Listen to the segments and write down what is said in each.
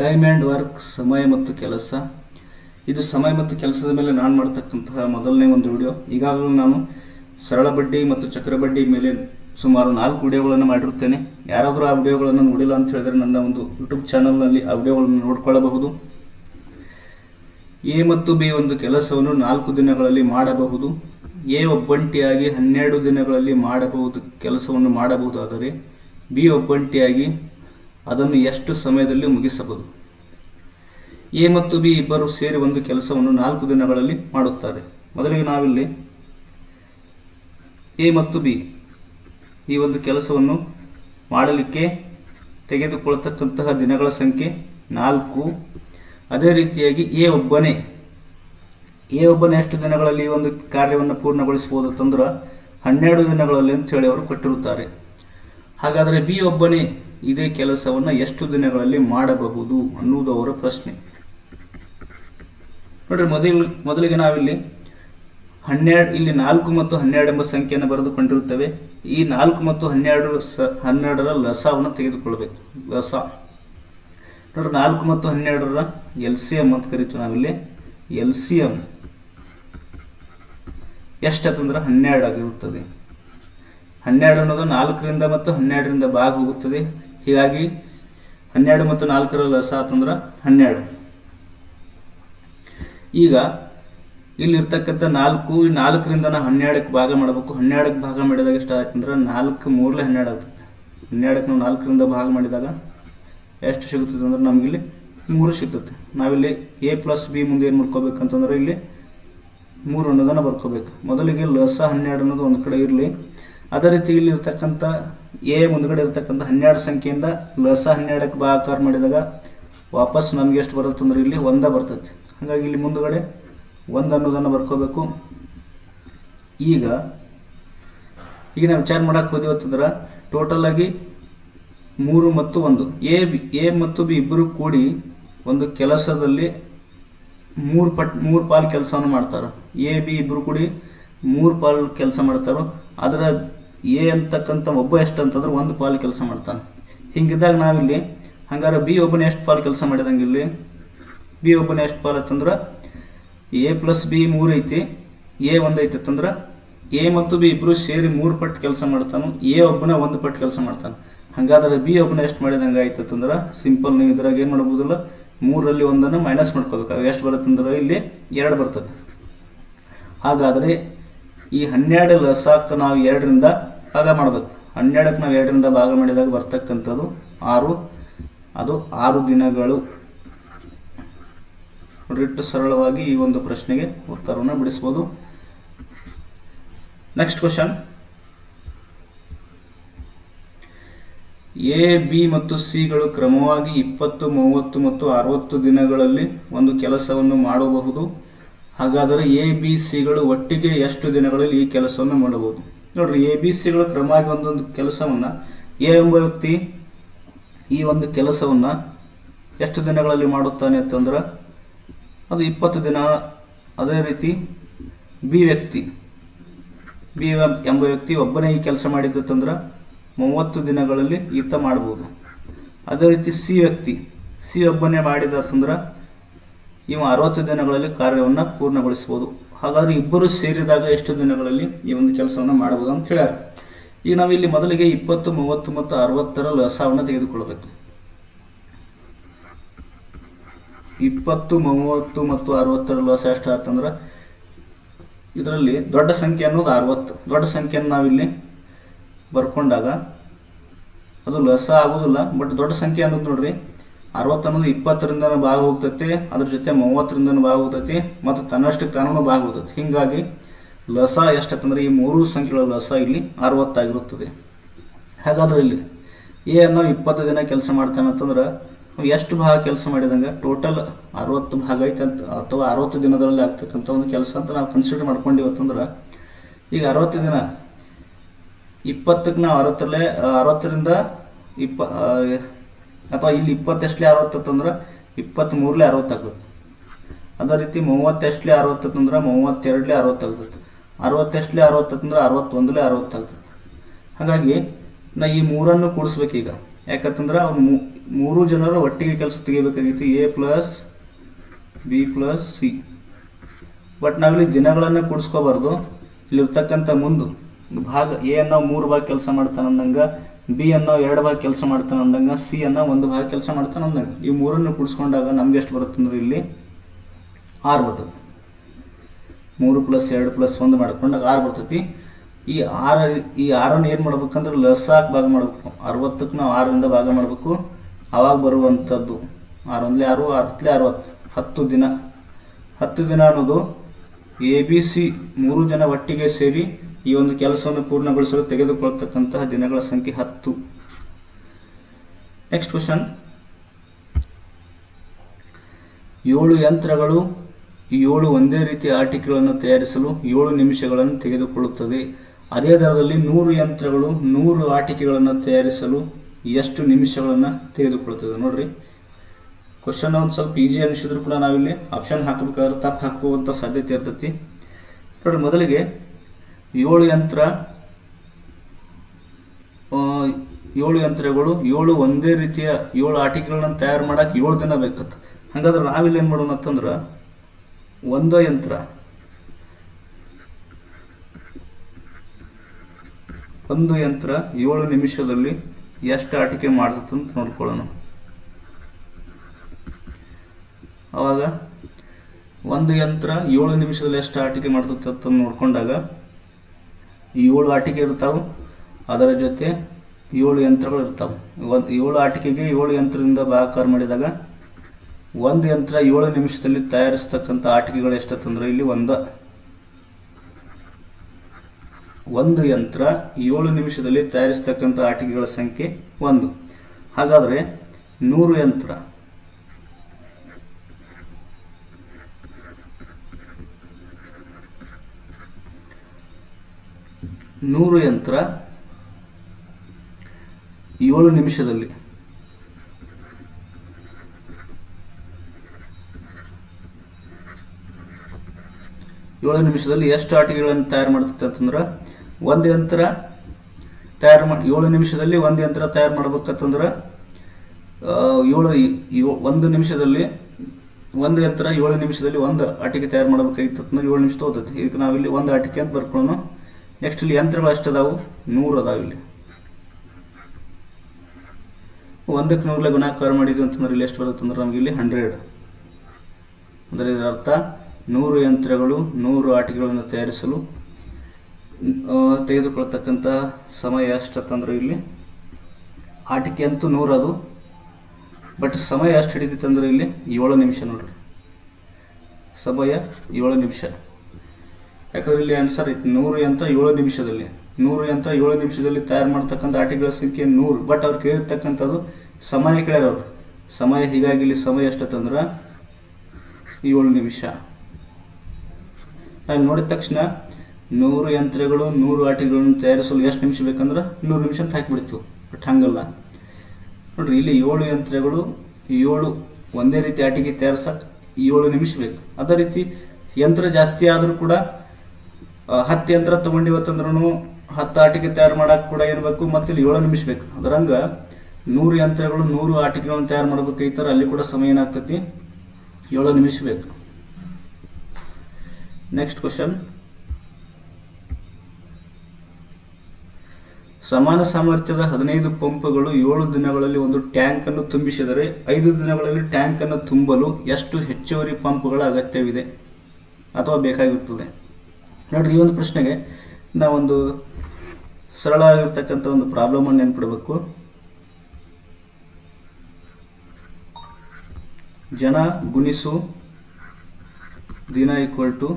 Time and work ಸಮಯ ಮತ್ತು ಕೆಲಸ. ಇದು ಸಮಯ ಮತ್ತು ಕೆಲಸದ ಮೇಲೆ ನಾನು ಮಾಡ್ತಕ್ಕಂತಹ ಮೊದಲನೇ ಒಂದು ವಿಡಿಯೋ ಈಗಾಗಲೂ ನಾನು ಸರಳ ಬಡ್ಡಿ ಮತ್ತು ಚಕ್ರ ಬಡ್ಡಿ ಮೇಲೆ ಸುಮಾರು ನಾಲ್ಕು ವಿಡಿಯೋಗಳನ್ನು ಮಾಡಿರುತ್ತೇನೆ. ಯಾರಾದರೂ ಆ ವಿಡಿಯೋಗಳನ್ನು ನೋಡಿಲ್ಲ ಅಂತ ಹೇಳಿದರೆ ನನ್ನ ಒಂದು ಯೂಟ್ಯೂಬ್ ಚಾನಲ್ನಲ್ಲಿ ಆ ವಿಡಿಯೋಗಳನ್ನು ನೋಡಿಕೊಳ್ಳಬಹುದು. ಎ ಮತ್ತು ಬಿ ಒಂದು ಕೆಲಸವನ್ನು ನಾಲ್ಕು ದಿನಗಳಲ್ಲಿ ಮಾಡಬಹುದು. ಎ ಒಬ್ಬಂಟಿಯಾಗಿ ಹನ್ನೆರಡು ದಿನಗಳಲ್ಲಿ ಮಾಡಬಹುದು, ಕೆಲಸವನ್ನು ಮಾಡಬಹುದಾದರೆ ಬಿ ಒಬ್ಬಂಟಿಯಾಗಿ ಅದನ್ನು ಎಷ್ಟು ಸಮಯದಲ್ಲಿ ಮುಗಿಸಬಹುದು? ಎ ಮತ್ತು ಬಿ ಇಬ್ಬರು ಸೇರಿ ಒಂದು ಕೆಲಸವನ್ನು ನಾಲ್ಕು ದಿನಗಳಲ್ಲಿ ಮಾಡುತ್ತಾರೆ. ಮೊದಲಿಗೆ ನಾವಿಲ್ಲಿ ಎ ಮತ್ತು ಬಿ ಈ ಒಂದು ಕೆಲಸವನ್ನು ಮಾಡಲಿಕ್ಕೆ ತೆಗೆದುಕೊಳ್ಳತಕ್ಕಂತಹ ದಿನಗಳ ಸಂಖ್ಯೆ ನಾಲ್ಕು. ಅದೇ ರೀತಿಯಾಗಿ ಎ ಒಬ್ಬನೇ. ಎ ಒಬ್ಬನೇ ಎಷ್ಟು ದಿನಗಳಲ್ಲಿ ಈ ಒಂದು ಕಾರ್ಯವನ್ನು ಪೂರ್ಣಗೊಳಿಸಬಹುದು ಅಂತಂದ್ರೆ ಹನ್ನೆರಡು ದಿನಗಳಲ್ಲಿ ಅಂತ ಹೇಳಿ ಅವರು ಕೊಟ್ಟಿರುತ್ತಾರೆ. ಹಾಗಾದರೆ ಬಿ ಒಬ್ಬನೇ ಇದೇ ಕೆಲಸವನ್ನು ಎಷ್ಟು ದಿನಗಳಲ್ಲಿ ಮಾಡಬಹುದು ಅನ್ನುವುದು ಅವರ ಪ್ರಶ್ನೆ. ನೋಡ್ರಿ, ಮೊದಲ, ಮೊದಲಿಗೆ ನಾವಿಲ್ಲಿ ಹನ್ನೆರಡು, ಇಲ್ಲಿ ನಾಲ್ಕು ಮತ್ತು ಹನ್ನೆರಡು ಎಂಬ ಸಂಖ್ಯೆಯನ್ನು ಬರೆದುಕೊಂಡಿರುತ್ತವೆ. ಈ ನಾಲ್ಕು ಮತ್ತು ಹನ್ನೆರಡು ಸ, ಹನ್ನೆರಡರ ಲಸವನ್ನು ತೆಗೆದುಕೊಳ್ಬೇಕು. ಲಸ. ನೋಡ್ರಿ, ನಾಲ್ಕು ಮತ್ತು ಹನ್ನೆರಡರ ಎಲ್ ಸಿ ಎಂ ಅಂತ ಕರಿತೀವಿ ನಾವಿಲ್ಲಿ. ಎಲ್ ಸಿ ಎಂ ಎಷ್ಟಂದ್ರೆ ಹನ್ನೆರಡು ಆಗಿರುತ್ತದೆ. ಹನ್ನೆರಡು ಅನ್ನೋದು ನಾಲ್ಕರಿಂದ ಮತ್ತು ಹನ್ನೆರಡರಿಂದ ಭಾಗ ಹೋಗುತ್ತದೆ. ಹೀಗಾಗಿ ಹನ್ನೆರಡು ಮತ್ತು ನಾಲ್ಕರ ಲಸ ಅಂತಂದ್ರೆ ಹನ್ನೆರಡು. ಈಗ ಇಲ್ಲಿರ್ತಕ್ಕಂಥ ನಾಲ್ಕು ನಾಲ್ಕರಿಂದ ನಾವು ಹನ್ನೆರಡಕ್ಕೆ ಭಾಗ ಮಾಡಬೇಕು. ಹನ್ನೆರಡಕ್ಕೆ ಭಾಗ ಮಾಡಿದಾಗ ಎಷ್ಟು ಆಯ್ತಂದ್ರೆ ನಾಲ್ಕು ಮೂರಲೇ ಹನ್ನೆರಡು ಆಗ್ತದೆ. ಹನ್ನೆರಡಕ್ಕೆ ನಾವು ನಾಲ್ಕರಿಂದ ಭಾಗ ಮಾಡಿದಾಗ ಎಷ್ಟು ಸಿಗುತ್ತದೆ ಅಂದ್ರೆ ನಮಗಿಲ್ಲಿ ಮೂರು ಸಿಗ್ತದೆ. ನಾವಿಲ್ಲಿ ಎ ಪ್ಲಸ್ ಬಿ ಮುಂದೆ ಏನು ಮಾಡ್ಕೋಬೇಕಂತಂದ್ರೆ ಇಲ್ಲಿ ಮೂರು ಅನ್ನೋದನ್ನು ಬರ್ಕೋಬೇಕು. ಮೊದಲಿಗೆ ಲಸ ಹನ್ನೆರಡು ಅನ್ನೋದು ಒಂದು ಕಡೆ ಇರಲಿ. ಅದೇ ರೀತಿ ಇಲ್ಲಿ ಇರ್ತಕ್ಕಂಥ ಎ ಮುಂದ್ಗಡೆ ಇರ್ತಕ್ಕಂಥ ಹನ್ನೆರಡು ಸಂಖ್ಯೆಯಿಂದ ಲಸ ಹನ್ನೆರಡಕ್ಕೆ ಭಾಗಾಕಾರ ಮಾಡಿದಾಗ ವಾಪಸ್ ನಮ್ಗೆ ಎಷ್ಟು ಬರುತ್ತೆ ಅಂದ್ರೆ ಇಲ್ಲಿ ಒಂದ ಬರ್ತೈತೆ ಹಾಗಾಗಿ ಇಲ್ಲಿ ಮುಂದುಗಡೆ ಒಂದು ಅನ್ನೋದನ್ನು ಬರ್ಕೋಬೇಕು. ಈಗ ಈಗ ನಾವು ವಿಚಾರ ಮಾಡಕ್ಕೆ ಹೋದಿವಿ ಅಂತಂದ್ರೆ ಟೋಟಲ್ ಆಗಿ ಮೂರು ಮತ್ತು ಒಂದು. ಎ ಬಿ ಎ ಮತ್ತು ಬಿ ಇಬ್ಬರು ಕೂಡಿ ಒಂದು ಕೆಲಸದಲ್ಲಿ ಮೂರು ಪಟ್, ಮೂರು ಪಾಲು ಕೆಲಸವನ್ನು ಮಾಡ್ತಾರೆ. ಎ ಬಿ ಇಬ್ಬರು ಕೂಡಿ ಮೂರು ಪಾಲು ಕೆಲಸ ಮಾಡ್ತಾರೋ. ಅದರ ಎ ಅಂತಕ್ಕಂಥ ಒಬ್ಬ ಎಷ್ಟು ಅಂತಂದ್ರೆ ಒಂದು ಪಾಲು ಕೆಲಸ ಮಾಡ್ತಾನೆ. ಹಿಂಗಿದ್ದಾಗ ನಾವಿಲ್ಲಿ, ಹಂಗಾರೆ ಬಿ ಒಬ್ಬನೇ ಎಷ್ಟು ಪಾಲು ಕೆಲಸ ಮಾಡಿದಂಗೆ ಇಲ್ಲಿ? ಬಿ ಓಪನ್ ಎಷ್ಟು ಬರುತ್ತಂದ್ರೆ ಎ ಪ್ಲಸ್ ಬಿ ಮೂರು ಐತಿ, ಎ ಒಂದು ಐತಿ ಅಂತಂದ್ರೆ ಎ ಮತ್ತು ಬಿ ಇಬ್ಬರು ಸೇರಿ ಮೂರು ಪಟ್ಟು ಕೆಲಸ ಮಾಡ್ತಾನೆ, ಎ ಒಬ್ಬನ ಒಂದು ಪಟ್ಟು ಕೆಲಸ ಮಾಡ್ತಾನೆ. ಹಾಗಾದ್ರೆ ಬಿ ಒಬ್ಬನ ಎಷ್ಟು ಮಾಡಿದಂಗೆ ಆಯ್ತು ಸಿಂಪಲ್ ನೀವು ಇದ್ರಾಗ ಏನು ಮಾಡ್ಬೋದಿಲ್ಲ ಮೂರರಲ್ಲಿ ಒಂದನ್ನು ಮೈನಸ್ ಮಾಡ್ಕೋಬೇಕು. ಎಷ್ಟು ಬರುತ್ತಂದ್ರೆ ಇಲ್ಲಿ ಎರಡು ಬರ್ತದೆ ಹಾಗಾದರೆ ಈ ಹನ್ನೆರಡು ಲಸಾಕ್ತ ನಾವು ಎರಡರಿಂದ ಭಾಗ ಮಾಡಬೇಕು. ಹನ್ನೆರಡಕ್ಕೆ ನಾವು ಎರಡರಿಂದ ಭಾಗ ಮಾಡಿದಾಗ ಬರ್ತಕ್ಕಂಥದ್ದು ಆರು. ಅದು ಆರು ದಿನಗಳು. ನೋಡ್ರಿ, ಇಟ್ಟು ಸರಳವಾಗಿ ಈ ಒಂದು ಪ್ರಶ್ನೆಗೆ ಉತ್ತರವನ್ನು ಬಿಡಿಸ್ಬೋದು. ನೆಕ್ಸ್ಟ್ ಕ್ವಶನ್ ಎ ಬಿ ಮತ್ತು ಸಿಗಳು ಕ್ರಮವಾಗಿ ಇಪ್ಪತ್ತು, ಮೂವತ್ತು ಮತ್ತು ಅರವತ್ತು ದಿನಗಳಲ್ಲಿ ಒಂದು ಕೆಲಸವನ್ನು ಮಾಡಬಹುದು. ಹಾಗಾದರೆ ಎ ಬಿ ಸಿಗಳು ಒಟ್ಟಿಗೆ ಎಷ್ಟು ದಿನಗಳಲ್ಲಿ ಈ ಕೆಲಸವನ್ನು ಮಾಡಬಹುದು? ನೋಡ್ರಿ ಎ ಬಿ ಸಿಗಳು ಕ್ರಮವಾಗಿ ಒಂದೊಂದು ಕೆಲಸವನ್ನು ಎ ಎಂಬ ವ್ಯಕ್ತಿ ಈ ಒಂದು ಕೆಲಸವನ್ನು ಎಷ್ಟು ದಿನಗಳಲ್ಲಿ ಮಾಡುತ್ತಾನೆ ಅಂತಂದ್ರೆ ಅದು ಇಪ್ಪತ್ತು ದಿನ, ಅದೇ ರೀತಿ ಬಿ ವ್ಯಕ್ತಿ, ಬಿ ಎಂಬ ವ್ಯಕ್ತಿ ಒಬ್ಬನೇ ಈ ಕೆಲಸ ಮಾಡಿದ್ದಂದ್ರೆ ಮೂವತ್ತು ದಿನಗಳಲ್ಲಿ ಈತ ಮಾಡ್ಬೋದು. ಅದೇ ರೀತಿ ಸಿ ವ್ಯಕ್ತಿ, ಸಿ ಒಬ್ಬನೇ ಮಾಡಿದ ತಂದ್ರೆ ಇವ ಅರವತ್ತು ದಿನಗಳಲ್ಲಿ ಕಾರ್ಯವನ್ನು ಪೂರ್ಣಗೊಳಿಸ್ಬೋದು. ಹಾಗಾದ್ರೆ ಇಬ್ಬರು ಸೇರಿದಾಗ ಎಷ್ಟು ದಿನಗಳಲ್ಲಿ ಈ ಒಂದು ಕೆಲಸವನ್ನು ಮಾಡಬಹುದು ಅಂತ ಹೇಳ್ಯಾರ. ಈಗ ನಾವಿಲ್ಲಿ ಮೊದಲಿಗೆ ಇಪ್ಪತ್ತು, ಮೂವತ್ತು ಮತ್ತು ಅರವತ್ತರ ಲಸವನ್ನು ತೆಗೆದುಕೊಳ್ಳಬೇಕು ಇಪ್ಪತ್ತು, ಮೂವತ್ತು ಮತ್ತು ಅರವತ್ತರ ಲಸ ಎಷ್ಟು ಆತಂದ್ರೆ ಇದರಲ್ಲಿ ದೊಡ್ಡ ಸಂಖ್ಯೆ ಅನ್ನೋದು ಅರವತ್ತು. ದೊಡ್ಡ ಸಂಖ್ಯೆಯನ್ನು ನಾವಿಲ್ಲಿ ಬರ್ಕೊಂಡಾಗ ಅದು ಲಸ ಆಗೋದಿಲ್ಲ ಬಟ್ ದೊಡ್ಡ ಸಂಖ್ಯೆ ಅನ್ನೋದು ನೋಡ್ರಿ, ಅರವತ್ತು ಅನ್ನೋದು ಇಪ್ಪತ್ತರಿಂದ ಭಾಗ ಹೋಗ್ತೈತಿ, ಅದ್ರ ಜೊತೆ ಮೂವತ್ತರಿಂದ ಭಾಗ ಹೋಗ್ತೈತಿ, ಮತ್ತು ತನ್ನಷ್ಟಕ್ಕೆ ತಾನೂ ಭಾಗ ಹೋಗ್ತೈತಿ. ಹೀಗಾಗಿ ಲಸ ಎಷ್ಟಂತಂದ್ರೆ ಈ ಮೂರು ಸಂಖ್ಯೆಗಳ ಲಸ ಇಲ್ಲಿ ಅರವತ್ತಾಗಿರುತ್ತದೆ. ಹಾಗಾದ್ರೆ ಇಲ್ಲಿ ಏನು ನಾವು ಇಪ್ಪತ್ತು ದಿನ ಕೆಲಸ ಮಾಡ್ತಾನೆ ಅಂತಂದ್ರೆ ನಾವು ಎಷ್ಟು ಭಾಗ ಕೆಲಸ ಮಾಡಿದಂಗೆ? ಟೋಟಲ್ ಅರವತ್ತು ಭಾಗ ಐತೆ ಅಂತ, ಅಥವಾ ಅರವತ್ತು ದಿನದಲ್ಲಿ ಆಗ್ತಕ್ಕಂಥ ಒಂದು ಕೆಲಸ ಅಂತ ನಾವು ಕನ್ಸಿಡರ್ ಮಾಡ್ಕೊಂಡಿವತ್ತಂದ್ರೆ ಈಗ ಅರವತ್ತು ದಿನ, ಇಪ್ಪತ್ತಕ್ಕೆ ನಾವು ಅರವತ್ತರಲ್ಲೇ, ಅರವತ್ತರಿಂದ ಇಪ್ಪ ಅಥವಾ ಇಲ್ಲಿ ಇಪ್ಪತ್ತೆಷ್ಟಲೇ ಅರವತ್ತಂದ್ರೆ ಇಪ್ಪತ್ತ್ಮೂರಲೇ ಅರವತ್ತಾಗುತ್ತೆ ಅದೇ ರೀತಿ ಮೂವತ್ತೆಷ್ಟಲೇ ಅರವತ್ತಂದ್ರೆ ಮೂವತ್ತೆರಡಲೇ ಅರವತ್ತಾಗ್ತದೆ ಅರವತ್ತೆಷ್ಟಲೇ ಅರವತ್ತಂದ್ರೆ ಅರವತ್ತೊಂದಲೇ ಅರವತ್ತಾಗ್ತದೆ ಹಾಗಾಗಿ ನಾ ಈ ಮೂರನ್ನು ಕೂಡಿಸ್ಬೇಕೀಗ. ಯಾಕಂತಂದ್ರೆ ಅವ್ರು ಮೂ- ಮೂರು ಜನರು ಒಟ್ಟಿಗೆ ಕೆಲಸ ತೆಗಿಬೇಕಾಗಿತ್ತು A plus B plus C but ನಾವಿಲ್ಲಿ ದಿನಗಳನ್ನು ಕೂಡಿಸ್ಕೋಬಾರ್ದು. ಇಲ್ಲಿರ್ತಕ್ಕಂಥ ಮುಂದು ಭಾಗ ಎ ಅನ್ನೋ ಮೂರು ಭಾಗ ಕೆಲಸ ಮಾಡ್ತಾನೆ ಅಂದಂಗೆ ಬಿ ಅನ್ನೋ ಎರಡು ಭಾಗ ಕೆಲಸ ಮಾಡ್ತಾನೆ ಅಂದಂಗ ಸಿ ಅನ್ನೋ ಒಂದು ಭಾಗ ಕೆಲಸ ಮಾಡ್ತಾನೆ ಅಂದಂಗೆ. ಈ ಮೂರನ್ನು ಕೂಡಿಸ್ಕೊಂಡಾಗ ನಮ್ಗೆ ಎಷ್ಟು ಬರುತ್ತೆ ಅಂದ್ರೆ ಇಲ್ಲಿ ಆರು ಬರ್ತದೆ. ಮೂರು ಪ್ಲಸ್ ಎರಡು ಪ್ಲಸ್ ಒಂದು ಮಾಡ್ಕೊಂಡಾಗ ಆರು ಬರ್ತೈತಿ. ಈ ಆರು, ಈ ಆರನ್ನು ಏನು ಮಾಡ್ಬೇಕಂದ್ರೆ ಲಸಾಕ್ ಭಾಗ ಮಾಡಬೇಕು. ಅರವತ್ತಕ್ಕೆ ನಾವು ಆರರಿಂದ ಭಾಗ ಮಾಡಬೇಕು. ಅವಾಗ ಬರುವಂಥದ್ದು. ಆರು ಒಂದಲೇ ಆರು ಹತ್ತಲೇ ಅರವತ್ತು ಹತ್ತು ದಿನ. ಹತ್ತು ದಿನ ಅನ್ನೋದು ಎ, ಬಿ, ಸಿ ಮೂರು ಜನ ಒಟ್ಟಿಗೆ ಸೇರಿ ಈ ಒಂದು ಕೆಲಸವನ್ನು ಪೂರ್ಣಗೊಳಿಸಲು ತೆಗೆದುಕೊಳ್ತಕ್ಕಂತಹ ದಿನಗಳ ಸಂಖ್ಯೆ ಹತ್ತು. ನೆಕ್ಸ್ಟ್ ಕ್ವಶನ್ ಏಳು ಯಂತ್ರಗಳು ಏಳು ಒಂದೇ ರೀತಿಯ ಆಟಿಕೆಗಳನ್ನು ತಯಾರಿಸಲು ಏಳು ನಿಮಿಷಗಳನ್ನು ತೆಗೆದುಕೊಳ್ಳುತ್ತದೆ. ಅದೇ ದರದಲ್ಲಿ ನೂರು ಯಂತ್ರಗಳು ನೂರು ಆಟಿಕೆಗಳನ್ನು ತಯಾರಿಸಲು ಎಷ್ಟು ನಿಮಿಷಗಳನ್ನು ತೆಗೆದುಕೊಳ್ತದೆ ನೋಡ್ರಿ. ಕ್ವಶನ್ ಒಂದು ಸ್ವಲ್ಪ ಈಸಿ ಅನಿಸಿದ್ರು ಕೂಡ ನಾವಿಲ್ಲಿ ಆಪ್ಷನ್ ಹಾಕಬೇಕಾದ್ರೆ ತಪ್ಪು ಹಾಕುವಂಥ ಸಾಧ್ಯತೆ ಇರ್ತೈತಿ. ನೋಡ್ರಿ, ಮೊದಲಿಗೆ ಏಳು ಯಂತ್ರ ಏಳು ಯಂತ್ರಗಳು ಏಳು ಒಂದೇ ರೀತಿಯ ಏಳು ಆಟಿಕೆಗಳನ್ನ ತಯಾರು ಮಾಡಕ್ಕೆ ಏಳು ದಿನ ಬೇಕತ್ತ ಹಾಗಾದ್ರೆ ನಾವಿಲ್ಲಿ ಏನು ಮಾಡೋಣ ಅಂತಂದ್ರೆ ಒಂದು ಯಂತ್ರ ಒಂದು ಯಂತ್ರ ಏಳು ನಿಮಿಷದಲ್ಲಿ ಎಷ್ಟು ಆಟಿಕೆ ಮಾಡ್ತದೆ ಅಂತ ನೋಡ್ಕೊಳ್ಳೋಣ. ಅವಾಗ ಒಂದು ಯಂತ್ರ ಏಳು ನಿಮಿಷದಲ್ಲಿ ಎಷ್ಟು ಆಟಿಕೆ ಅಂತ ನೋಡ್ಕೊಂಡಾಗ ಏಳು ಆಟಿಕೆ ಇರ್ತಾವೆ, ಅದರ ಜೊತೆ ಏಳು ಯಂತ್ರಗಳು ಇರ್ತಾವೆ. ಒಂದು ಏಳು ಆಟಿಕೆಗೆ ಏಳು ಯಂತ್ರದಿಂದ ಭಾಗಾಕಾರ ಮಾಡಿದಾಗ ಒಂದು ಯಂತ್ರ ಏಳು ನಿಮಿಷದಲ್ಲಿ ತಯಾರಿಸ್ತಕ್ಕಂಥ ಆಟಿಕೆಗಳು ಎಷ್ಟತ್ತಂದ್ರೆ ಇಲ್ಲಿ ಒಂದ. ಒಂದು ಯಂತ್ರ ಏಳು ನಿಮಿಷದಲ್ಲಿ ತಯಾರಿಸ್ತಕ್ಕಂಥ ಆಟಿಕೆಗಳ ಸಂಖ್ಯೆ ಒಂದು. ಹಾಗಾದರೆ ನೂರು ಯಂತ್ರ. ನೂರು ಯಂತ್ರ ಏಳು ನಿಮಿಷದಲ್ಲಿ. ಏಳು ನಿಮಿಷದಲ್ಲಿ ಎಷ್ಟು ಆಟಿಕೆಗಳನ್ನು ತಯಾರು ಮಾಡ್ತೈತೆ ಅಂತಂದ್ರೆ ಒಂದು ಯಂತ್ರ ತಯಾರು ಮಾಡಿ ಏಳು ನಿಮಿಷದಲ್ಲಿ ಒಂದು ಯಂತ್ರ ತಯಾರು ಮಾಡ್ಬೇಕಂತಂದ್ರೆ ಏಳು ಒಂದು ನಿಮಿಷದಲ್ಲಿ ಒಂದು ಯಂತ್ರ, ಏಳು ನಿಮಿಷದಲ್ಲಿ ಒಂದು ಆಟಿಕೆ ತಯಾರು ಮಾಡ್ಬೇಕಾಗಿತ್ತು ಅಂದ್ರೆ ಏಳು ನಿಮಿಷ ತೋತೈತಿ ಇದಕ್ಕೆ ನಾವಿಲ್ಲಿ ಒಂದು ಆಟಿಕೆ ಅಂತ ಬರ್ಕೊಳ್ಳೋಣ ನೆಕ್ಸ್ಟ್ ಇಲ್ಲಿ ಯಂತ್ರಗಳು ಅಷ್ಟು ಅದಾವು? ನೂರು ಅದಾವ ಇಲ್ಲಿ. ಒಂದಕ್ಕೆ ನೂರಲೆ ಗುಣಾಕಾರ ಮಾಡಿದ್ವಿ ಅಂತಂದ್ರೆ ಇಲ್ಲಿ ಎಷ್ಟು ಬರುತ್ತೆ ಅಂದ್ರೆ ನಮ್ಗೆ ಇಲ್ಲಿ ಹಂಡ್ರೆಡ್. ಅಂದರೆ ಇದರ ಅರ್ಥ ನೂರು ಯಂತ್ರಗಳು ನೂರು ಆಟಿಕೆಗಳನ್ನು ತಯಾರಿಸಲು ತೆಗೆದುಕೊಳ್ತಕ್ಕಂಥ ಸಮಯ ಎಷ್ಟಂದ್ರೆ ಇಲ್ಲಿ? ಆಟಿಕೆ ಅಂತೂ ಅದು ಬಟ್ ಸಮಯ ಎಷ್ಟು ಹಿಡಿದಿತ್ತಂದ್ರೆ ಇಲ್ಲಿ? ಏಳು ನಿಮಿಷ ನೋಡ್ರಿ. ಸಮಯ ಏಳು ನಿಮಿಷ. ಯಾಕಂದ್ರೆ ಇಲ್ಲಿ ಆನ್ಸರ್ ಐತಿ, ನೂರು ಅಂತ ಏಳು ನಿಮಿಷದಲ್ಲಿ. ನೂರು ಅಂತ ಏಳು ನಿಮಿಷದಲ್ಲಿ ತಯಾರು ಮಾಡ್ತಕ್ಕಂಥ ಆಟಿಕೆಗಳ ಸಂಖ್ಯೆ ನೂರು. ಬಟ್ ಅವ್ರು ಕೇಳಿರ್ತಕ್ಕಂಥದ್ದು ಸಮಯ ಕೇಳ್ಯಾರ ಅವ್ರು. ಸಮಯ ಹೀಗಾಗಿ ಇಲ್ಲಿ ಸಮಯ ಎಷ್ಟತ್ತಂದ್ರೆ ಏಳು ನಿಮಿಷ. ನಾನು ನೋಡಿದ ತಕ್ಷಣ ನೂರು ಯಂತ್ರಗಳು, ನೂರು ಆಟಿಕೆಗಳನ್ನು ತಯಾರಿಸಲು ಎಷ್ಟು ನಿಮಿಷ ಬೇಕಂದ್ರೆ ನೂರು ನಿಮಿಷ ಅಂತ ಹಾಕಿಬಿಡ್ತೀವಿ ಬಟ್ ಹಂಗಲ್ಲ. ನೋಡ್ರಿ, ಇಲ್ಲಿ ಏಳು ಯಂತ್ರಗಳು, ಏಳು ಒಂದೇ ರೀತಿ ಆಟಿಕೆ ತಯಾರಿಸಕ್ಕೆ ಏಳು ನಿಮಿಷ ಬೇಕು. ಅದೇ ರೀತಿ ಯಂತ್ರ ಜಾಸ್ತಿ ಆದರೂ ಕೂಡ ಹತ್ತು ಯಂತ್ರ ತೊಗೊಂಡಿವತ್ತಂದ್ರೂ ಹತ್ತು ಆಟಿಕೆ ತಯಾರು ಮಾಡಕ್ಕೆ ಕೂಡ ಏನು ಬೇಕು? ಮತ್ತೆ ಇಲ್ಲಿ ಏಳು ನಿಮಿಷ ಬೇಕು. ಅದರಂಗ ನೂರು ಯಂತ್ರಗಳು, ನೂರು ಆಟಿಕೆಗಳನ್ನು ತಯಾರು ಮಾಡ್ಬೇಕಾಗಿತ್ತಾರೆ ಅಲ್ಲಿ ಕೂಡ ಸಮಯ ಏನಾಗ್ತೈತಿ? ಏಳು ನಿಮಿಷ ಬೇಕು. ನೆಕ್ಸ್ಟ್ ಕ್ವಶನ್ ಸಮಾನ ಸಾಮರ್ಥ್ಯದ ಹದಿನೈದು ಪಂಪ್ಗಳು ಏಳು ದಿನಗಳಲ್ಲಿ ಒಂದು ಟ್ಯಾಂಕ್ ಅನ್ನು ತುಂಬಿಸಿದರೆ ಐದು ದಿನಗಳಲ್ಲಿ ಟ್ಯಾಂಕ್ ಅನ್ನು ತುಂಬಲು ಎಷ್ಟು ಹೆಚ್ಚುವರಿ ಪಂಪ್ಗಳ ಅಗತ್ಯವಿದೆ ಅಥವಾ ಬೇಕಾಗಿರುತ್ತದೆ ನೋಡ್ರಿ, ಈ ಒಂದು ಪ್ರಶ್ನೆಗೆ ನಾವೊಂದು ಸರಳವಾಗಿರ್ತಕ್ಕಂಥ ಒಂದು ಪ್ರಾಬ್ಲಮ್ ಅನ್ನು ನೆನ್ಪಿಡಬೇಕು. ಜನ ಗುಣಿಸು ದಿನ ಈಕ್ವಲ್ ಟು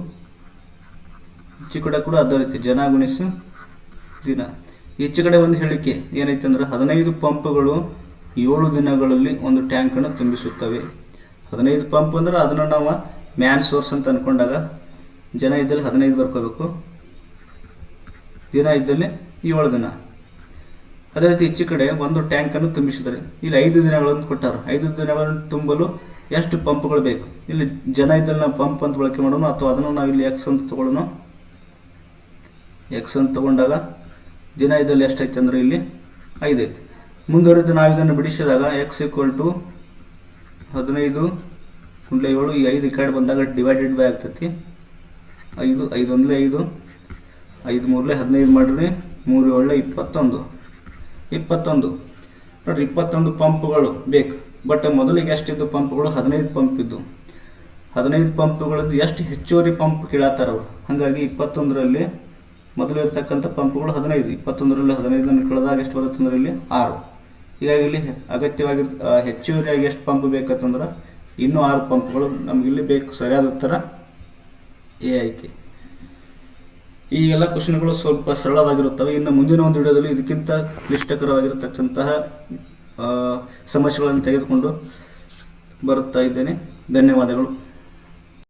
ಚಿಕ್ಕಡ ಕೂಡ ಅದೇ ರೀತಿ ಜನ ಗುಣಿಸು ದಿನ. ಈಚೆ ಕಡೆ ಒಂದು ಹೇಳಿಕೆ. ಏನೈತೆ ಅಂದ್ರೆ ಹದಿನೈದು ಪಂಪ್ಗಳು ಏಳು ದಿನಗಳಲ್ಲಿ ಒಂದು ಟ್ಯಾಂಕನ್ನು ತುಂಬಿಸುತ್ತವೆ. ಹದಿನೈದು ಪಂಪ್ ಅಂದ್ರೆ ಅದನ್ನು ನಾವು ಮ್ಯಾನ್ ಸೋರ್ಸ್ ಅಂತ ಅನ್ಕೊಂಡಾಗ ಜನ ಇದ್ದಲ್ಲಿ ಹದಿನೈದು ಬರ್ಕೋಬೇಕು. ದಿನ ಇದ್ದಲ್ಲಿ ಏಳು ದಿನ. ಅದೇ ರೀತಿ ಹೆಚ್ಚು ಕಡೆ ಒಂದು ಟ್ಯಾಂಕನ್ನು ತುಂಬಿಸಿದ್ದಾರೆ ಇಲ್ಲಿ ಐದು ದಿನಗಳನ್ನು ಕೊಟ್ಟಾರ. ಐದು ದಿನಗಳನ್ನು ತುಂಬಲು ಎಷ್ಟು ಪಂಪ್ಗಳು ಬೇಕು? ಇಲ್ಲಿ ಜನ ಇದ್ದಲ್ಲಿ ನಾವು ಪಂಪ್ ಅಂತ ಬಳಕೆ ಮಾಡೋಣ ಅಥವಾ ಅದನ್ನು ನಾವು ಇಲ್ಲಿ ಎಕ್ಸ್ ಅಂತ ತಗೊಳ್ಳೋಣ. ಎಕ್ಸ್ ಅಂತ ತಗೊಂಡಾಗ ದಿನ ಇದ್ದಲ್ಲಿ ಎಷ್ಟೈತೆ ಅಂದ್ರೆ ಇಲ್ಲಿ ಐದು ಐತಿ ಮುಂದುವರೆದು ನಾವು ಇದನ್ನು ಬಿಡಿಸಿದಾಗ ಎಕ್ಸ್ ಈಕ್ವಲ್ ಟು ಹದಿನೈದು ಕುಂಡ್ಲೆ ಏಳು, ಈ ಐದು ಕಡೆ ಬಂದಾಗ ಡಿವೈಡೆಡ್ ಬೈ ಆಗ್ತೈತಿ. ಐದು ಐದು ಒಂದ್ಲೆ ಐದು ಐದು ಮೂರಲೆ ಹದಿನೈದು ಮಾಡಿರಿ ಮೂರು ಏಳು ಇಪ್ಪತ್ತೊಂದು. ಇಪ್ಪತ್ತೊಂದು. ನೋಡಿರಿ, ಇಪ್ಪತ್ತೊಂದು ಪಂಪ್ಗಳು ಬೇಕು. ಬಟ್ ಮೊದಲಿಗೆ ಎಷ್ಟಿದ್ದು ಪಂಪ್ಗಳು? ಹದಿನೈದು ಪಂಪ್ ಇದ್ದು. ಹದಿನೈದು ಪಂಪ್ಗಳದ್ದು ಎಷ್ಟು ಹೆಚ್ಚುವರಿ ಪಂಪ್ ಕೇಳತ್ತಾರ ಅವರು? ಹಾಗಾಗಿ ಇಪ್ಪತ್ತೊಂದರಲ್ಲಿ ಮೊದಲು ಇರ್ತಕ್ಕಂಥ ಪಂಪ್ಗಳು ಹದಿನೈದು, ಇಪ್ಪತ್ತೊಂದರಲ್ಲಿ ಹದಿನೈದನ್ನು ಕಳೆದಾಗ ಎಷ್ಟು ಬರುತ್ತೆ ಅಂದ್ರೆ ಇಲ್ಲಿ ಆರು. ಹೀಗಾಗಿ ಇಲ್ಲಿ ಅಗತ್ಯವಾಗಿ ಹೆಚ್ಚುವರಿಯಾಗಿ ಎಷ್ಟು ಪಂಪ್ ಬೇಕಂತಂದ್ರೆ ಇನ್ನೂ ಆರು ಪಂಪ್ಗಳು ನಮಗಿಲ್ಲಿ ಬೇಕು. ಸರಿಯಾದ ಉತ್ತರ, ಎ ಆಯ್ಕೆ ಈ ಎಲ್ಲ ಕ್ವಶನ್ಗಳು ಸ್ವಲ್ಪ ಸರಳವಾಗಿರುತ್ತವೆ. ಇನ್ನು ಮುಂದಿನ ಒಂದು ವಿಡಿಯೋದಲ್ಲಿ ಇದಕ್ಕಿಂತ ಕ್ಲಿಷ್ಟಕರವಾಗಿರತಕ್ಕಂತಹ ಸಮಸ್ಯೆಗಳನ್ನು ತೆಗೆದುಕೊಂಡು ಬರುತ್ತಾ ಇದ್ದೇನೆ. ಧನ್ಯವಾದಗಳು.